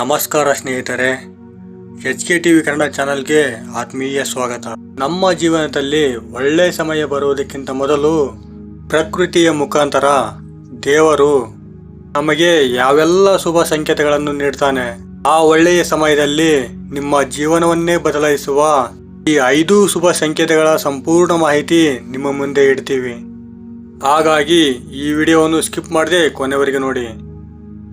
ನಮಸ್ಕಾರ ಸ್ನೇಹಿತರೆ, H K T V Kannada ಚಾನಲ್ಗೆ ಆತ್ಮೀಯ ಸ್ವಾಗತ. ನಮ್ಮ ಜೀವನದಲ್ಲಿ ಒಳ್ಳೆಯ ಸಮಯ ಬರುವುದಕ್ಕಿಂತ ಮೊದಲು ಪ್ರಕೃತಿಯ ಮುಖಾಂತರ ದೇವರು ನಮಗೆ ಯಾವೆಲ್ಲ ಶುಭ ಸಂಕೇತಗಳನ್ನು ನೀಡ್ತಾನೆ, ಆ ಒಳ್ಳೆಯ ಸಮಯದಲ್ಲಿ ನಿಮ್ಮ ಜೀವನವನ್ನೇ ಬದಲಾಯಿಸುವ ಈ ಐದು ಶುಭ ಸಂಕೇತಗಳ ಸಂಪೂರ್ಣ ಮಾಹಿತಿ ನಿಮ್ಮ ಮುಂದೆ ಇಡ್ತೀವಿ. ಹಾಗಾಗಿ ಈ ವಿಡಿಯೋವನ್ನು ಸ್ಕಿಪ್ ಮಾಡದೆ ಕೊನೆವರೆಗೆ ನೋಡಿ.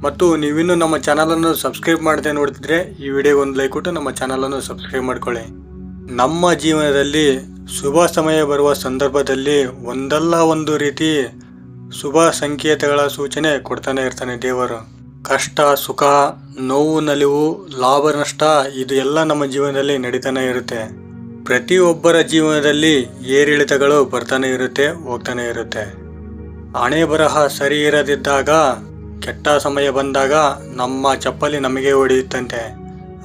ಮತ್ತು ನೀವಿನ್ನೂ ನಮ್ಮ ಚಾನಲನ್ನು ಸಬ್ಸ್ಕ್ರೈಬ್ ಮಾಡದೆ ನೋಡ್ತಿದ್ರೆ ಈ ವಿಡಿಯೋಗೆ ಒಂದು ಲೈಕ್ ಕೊಟ್ಟು ನಮ್ಮ ಚಾನಲನ್ನು ಸಬ್ಸ್ಕ್ರೈಬ್ ಮಾಡ್ಕೊಳ್ಳಿ. ನಮ್ಮ ಜೀವನದಲ್ಲಿ ಶುಭ ಸಮಯ ಬರುವ ಸಂದರ್ಭದಲ್ಲಿ ಒಂದಲ್ಲ ಒಂದು ರೀತಿ ಶುಭ ಸಂಕೇತಗಳ ಸೂಚನೆ ಕೊಡ್ತಾನೆ ಇರ್ತಾನೆ ದೇವರು. ಕಷ್ಟ, ಸುಖ, ನೋವು, ನಲಿವು, ಲಾಭ, ನಷ್ಟ ಇದು ಎಲ್ಲ ನಮ್ಮ ಜೀವನದಲ್ಲಿ ನಡೀತಾನೆ ಇರುತ್ತೆ. ಪ್ರತಿಯೊಬ್ಬರ ಜೀವನದಲ್ಲಿ ಏರಿಳಿತಗಳು ಬರ್ತಾನೆ ಇರುತ್ತೆ, ಹೋಗ್ತಾನೆ ಇರುತ್ತೆ. ಹಣೆ ಬರಹ ಸರಿ ಇರದಿದ್ದಾಗ ಕೆಟ್ಟ ಸಮಯ ಬಂದಾಗ ನಮ್ಮ ಚಪ್ಪಲಿ ನಮಗೆ ಹೊಡೆಯುತ್ತಂತೆ.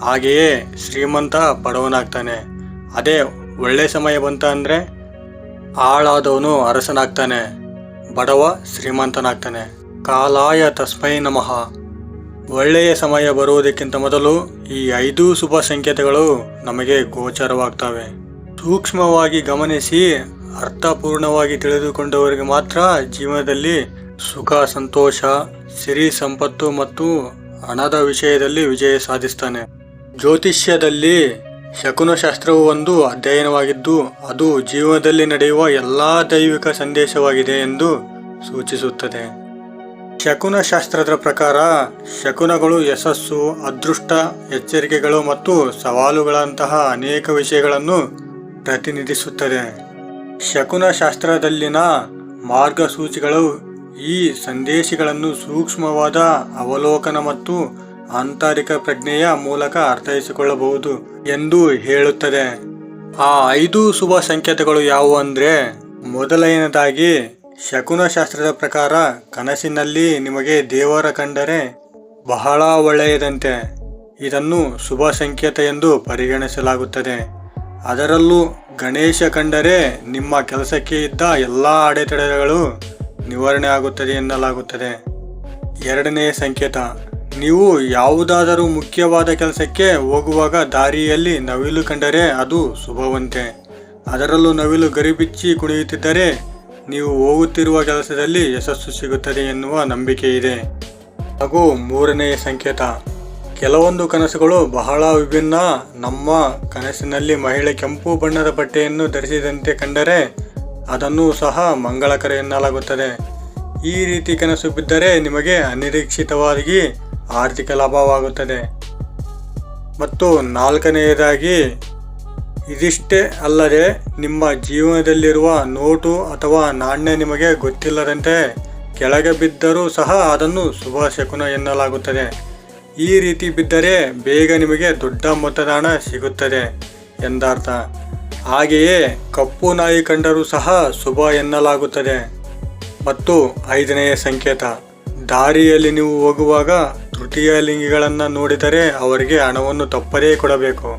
ಹಾಗೆಯೇ ಶ್ರೀಮಂತ ಬಡವನಾಗ್ತಾನೆ. ಅದೇ ಒಳ್ಳೆ ಸಮಯ ಬಂತ ಅಂದರೆ ಆಳಾದವನು ಅರಸನಾಗ್ತಾನೆ. ಬಡವ ಶ್ರೀಮಂತನಾಗ್ತಾನೆ. ಕಾಲಾಯ ತಸ್ಮೈ ನಮಃ. ಒಳ್ಳೆಯ ಸಮಯ ಬರುವುದಕ್ಕಿಂತ ಮೊದಲು ಈ ಐದು ಶುಭ ಸಂಕೇತಗಳು ನಮಗೆ ಗೋಚರವಾಗ್ತವೆ. ಸೂಕ್ಷ್ಮವಾಗಿ ಗಮನಿಸಿ ಅರ್ಥಪೂರ್ಣವಾಗಿ ತಿಳಿದುಕೊಂಡವರಿಗೆ ಮಾತ್ರ ಜೀವನದಲ್ಲಿ ಸುಖ, ಸಂತೋಷ, ಸಿರಿ, ಸಂಪತ್ತು ಮತ್ತು ಹಣದ ವಿಷಯದಲ್ಲಿ ವಿಜಯ ಸಾಧಿಸ್ತಾನೆ. ಜ್ಯೋತಿಷ್ಯದಲ್ಲಿ ಶಕುನಶಾಸ್ತ್ರವು ಒಂದು ಅಧ್ಯಯನವಾಗಿದ್ದು, ಅದು ಜೀವನದಲ್ಲಿ ನಡೆಯುವ ಎಲ್ಲಾ ದೈವಿಕ ಸಂದೇಶವಾಗಿದೆ ಎಂದು ಸೂಚಿಸುತ್ತದೆ. ಶಕುನಶಾಸ್ತ್ರದ ಪ್ರಕಾರ, ಶಕುನಗಳು ಯಶಸ್ಸು, ಅದೃಷ್ಟ, ಎಚ್ಚರಿಕೆಗಳು ಮತ್ತು ಸವಾಲುಗಳಂತಹ ಅನೇಕ ವಿಷಯಗಳನ್ನು ಪ್ರತಿನಿಧಿಸುತ್ತದೆ. ಶಕುನಶಾಸ್ತ್ರದಲ್ಲಿನ ಮಾರ್ಗಸೂಚಿಗಳು ಈ ಸಂದೇಶಗಳನ್ನು ಸೂಕ್ಷ್ಮವಾದ ಅವಲೋಕನ ಮತ್ತು ಆಂತರಿಕ ಪ್ರಜ್ಞೆಯ ಮೂಲಕ ಅರ್ಥೈಸಿಕೊಳ್ಳಬಹುದು ಎಂದು ಹೇಳುತ್ತದೆ. ಆ ಐದು ಶುಭ ಸಂಕೇತಗಳು ಯಾವುವು ಅಂದರೆ, ಮೊದಲನೆಯದಾಗಿ ಶಕುನಶಾಸ್ತ್ರದ ಪ್ರಕಾರ ಕನಸಿನಲ್ಲಿ ನಿಮಗೆ ದೇವರ ಕಂಡರೆ ಬಹಳ ಒಳ್ಳೆಯದಂತೆ. ಇದನ್ನು ಶುಭ ಸಂಕೇತ ಎಂದು ಪರಿಗಣಿಸಲಾಗುತ್ತದೆ. ಅದರಲ್ಲೂ ಗಣೇಶ ಕಂಡರೆ ನಿಮ್ಮ ಕೆಲಸಕ್ಕೆ ಇದ್ದ ಎಲ್ಲ ಅಡೆತಡೆಗಳು ನಿವಾರಣೆ ಆಗುತ್ತದೆ ಎನ್ನಲಾಗುತ್ತದೆ. ಎರಡನೆಯ ಸಂಕೇತ, ನೀವು ಯಾವುದಾದರೂ ಮುಖ್ಯವಾದ ಕೆಲಸಕ್ಕೆ ಹೋಗುವಾಗ ದಾರಿಯಲ್ಲಿ ನವಿಲು ಕಂಡರೆ ಅದು ಶುಭವಂತೆ. ಅದರಲ್ಲೂ ನವಿಲು ಗರಿಬಿಚ್ಚಿ ಕುಣಿಯುತ್ತಿದ್ದರೆ ನೀವು ಹೋಗುತ್ತಿರುವ ಕೆಲಸದಲ್ಲಿ ಯಶಸ್ಸು ಸಿಗುತ್ತದೆ ಎನ್ನುವ ನಂಬಿಕೆ ಇದೆ ಹಾಗೂ ಮೂರನೆಯ ಸಂಕೇತ, ಕೆಲವೊಂದು ಕನಸುಗಳು ಬಹಳ ವಿಭಿನ್ನ. ನಮ್ಮ ಕನಸಿನಲ್ಲಿ ಮಹಿಳೆ ಕೆಂಪು ಬಣ್ಣದ ಬಟ್ಟೆಯನ್ನು ಧರಿಸಿದಂತೆ ಕಂಡರೆ ಅದನ್ನು ಸಹ ಮಂಗಳಕರ ಎನ್ನಲಾಗುತ್ತದೆ. ಈ ರೀತಿ ಕನಸು ಬಿದ್ದರೆ ನಿಮಗೆ ಅನಿರೀಕ್ಷಿತವಾಗಿ ಆರ್ಥಿಕ ಲಾಭವಾಗುತ್ತದೆ. ಮತ್ತು ನಾಲ್ಕನೆಯದಾಗಿ, ಇದಿಷ್ಟೇ ಅಲ್ಲದೆ ನಿಮ್ಮ ಜೀವನದಲ್ಲಿರುವ ನೋಟು ಅಥವಾ ನಾಣ್ಯ ನಿಮಗೆ ಗೊತ್ತಿಲ್ಲದಂತೆ ಕೆಳಗೆ ಬಿದ್ದರೂ ಸಹ ಅದನ್ನು ಶುಭ ಶಕುನ ಎನ್ನಲಾಗುತ್ತದೆ. ಈ ರೀತಿ ಬಿದ್ದರೆ ಬೇಗ ನಿಮಗೆ ದೊಡ್ಡ ಮೊತ್ತದ ಹಣ ಸಿಗುತ್ತದೆ ಎಂದರ್ಥ. ಹಾಗೆಯೇ ಕಪ್ಪು ನಾಯಿ ಕಂಡರೂ ಸಹ ಶುಭ ಎನ್ನಲಾಗುತ್ತದೆ. ಮತ್ತು ಐದನೆಯ ಸಂಕೇತ, ದಾರಿಯಲ್ಲಿ ನೀವು ಹೋಗುವಾಗ ತೃತೀಯ ಲಿಂಗಿಗಳನ್ನು ನೋಡಿದರೆ ಅವರಿಗೆ ಹಣವನ್ನು ತಪ್ಪದೇ ಕೊಡಬೇಕು.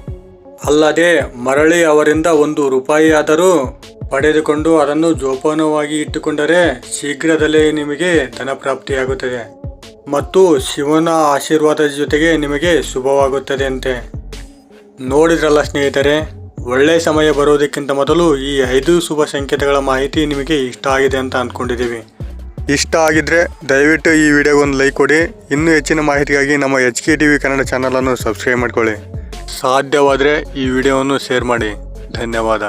ಅಲ್ಲದೆ ಮರಳಿ ಅವರಿಂದ ಒಂದು ರೂಪಾಯಿಯಾದರೂ ಪಡೆದುಕೊಂಡು ಅದನ್ನು ಜೋಪಾನವಾಗಿ ಇಟ್ಟುಕೊಂಡರೆ ಶೀಘ್ರದಲ್ಲೇ ನಿಮಗೆ ಧನಪ್ರಾಪ್ತಿಯಾಗುತ್ತದೆ. ಮತ್ತು ಶಿವನ ಆಶೀರ್ವಾದದ ಜೊತೆಗೆ ನಿಮಗೆ ಶುಭವಾಗುತ್ತದೆ ಅಂತೆ ನೋಡಿದ್ರಲ್ಲ ಸ್ನೇಹಿತರೆ ಒಳ್ಳೆ ಸಮಯ ಬರೋದಕ್ಕಿಂತ ಮೊದಲು ಈ ಐದು ಶುಭ ಸಂಕೇತಗಳ ಮಾಹಿತಿ ನಿಮಗೆ ಇಷ್ಟ ಆಗಿದೆ ಅಂತ ಅಂದ್ಕೊಂಡಿದ್ದೀವಿ ಇಷ್ಟ ಆಗಿದ್ರೆ ದಯವಿಟ್ಟು ಈ ವಿಡಿಯೋಗೆ ಒಂದು ಲೈಕ್ ಕೊಡಿ. ಇನ್ನೂ ಹೆಚ್ಚಿನ ಮಾಹಿತಿಗಾಗಿ ನಮ್ಮ H K T V Kannada ಚಾನಲನ್ನು ಸಬ್ಸ್ಕ್ರೈಬ್ ಮಾಡ್ಕೊಳ್ಳಿ. ಸಾಧ್ಯವಾದರೆ ಈ ವಿಡಿಯೋವನ್ನು ಶೇರ್ ಮಾಡಿ. ಧನ್ಯವಾದ.